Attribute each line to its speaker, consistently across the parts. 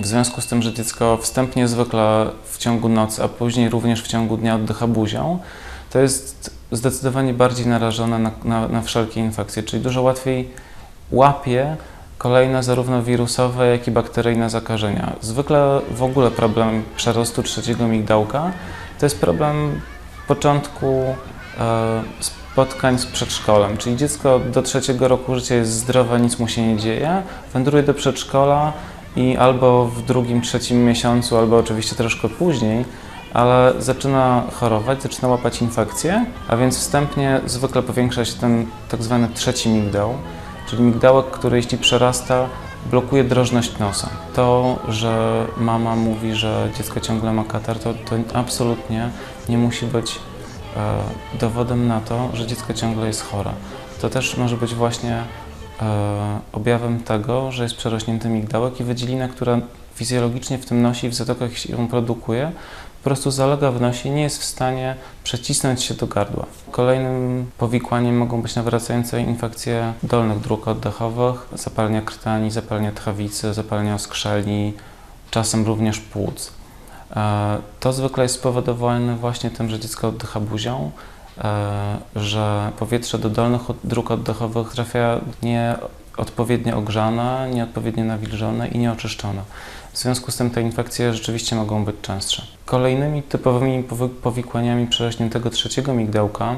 Speaker 1: W związku z tym, że dziecko wstępnie zwykle w ciągu nocy, a później również w ciągu dnia oddycha buzią, to jest zdecydowanie bardziej narażone na, na, na wszelkie infekcje, czyli dużo łatwiej łapie kolejne zarówno wirusowe, jak i bakteryjne zakażenia. Zwykle w ogóle problem przerostu trzeciego migdałka to jest problem początku e, spotkań z przedszkolem, czyli dziecko do trzeciego roku życia jest zdrowe, nic mu się nie dzieje, wędruje do przedszkola i albo w drugim, trzecim miesiącu, albo oczywiście troszkę później, ale zaczyna chorować, zaczyna łapać infekcje, a więc wstępnie zwykle powiększa się ten tak zwany trzeci migdał, czyli migdałek, który jeśli przerasta, blokuje drożność nosa. To, że mama mówi, że dziecko ciągle ma katar, to, to absolutnie nie musi być e, dowodem na to, że dziecko ciągle jest chore. To też może być właśnie objawem tego, że jest przerośnięty migdałek i wydzielina, która fizjologicznie w tym nosi w zatokach ją produkuje, po prostu zalega w nosie nie jest w stanie przecisnąć się do gardła. Kolejnym powikłaniem mogą być nawracające infekcje dolnych dróg oddechowych, zapalenia krtani, zapalenia tchawicy, zapalenia skrzeli, czasem również płuc. E, To zwykle jest spowodowane właśnie tym, że dziecko oddycha buzią, e, że powietrze do dolnych dróg oddechowych trafia nieodpowiednio ogrzane, nieodpowiednio nawilżone i nieoczyszczone. W związku z tym te infekcje rzeczywiście mogą być częstsze. Kolejnymi typowymi powi- powikłaniami przerośniętego trzeciego migdałka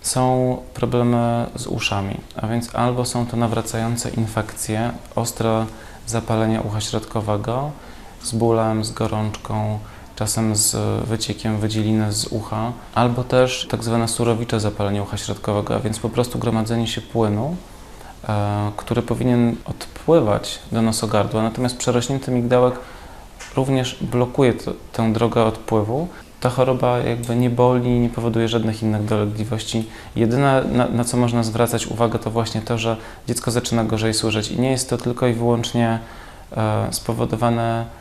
Speaker 1: są problemy z uszami, a więc albo są to nawracające infekcje, ostre zapalenie ucha środkowego z bólem, z gorączką, czasem z wyciekiem wydzieliny z ucha, albo też tak zwane surowicze zapalenie ucha środkowego, a więc po prostu gromadzenie się płynu, e, który powinien odpływać do nosogardła, natomiast przerośnięty migdałek również blokuje to, tę drogę odpływu. Ta choroba jakby nie boli, nie powoduje żadnych innych dolegliwości. Jedyne, na, na co można zwracać uwagę, to właśnie to, że dziecko zaczyna gorzej słyszeć i nie jest to tylko i wyłącznie e, spowodowane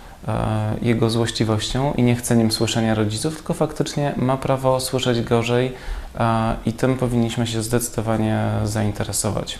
Speaker 1: jego złośliwością i niechceniem słyszenia rodziców, tylko faktycznie ma prawo słyszeć gorzej e, i tym powinniśmy się zdecydowanie zainteresować.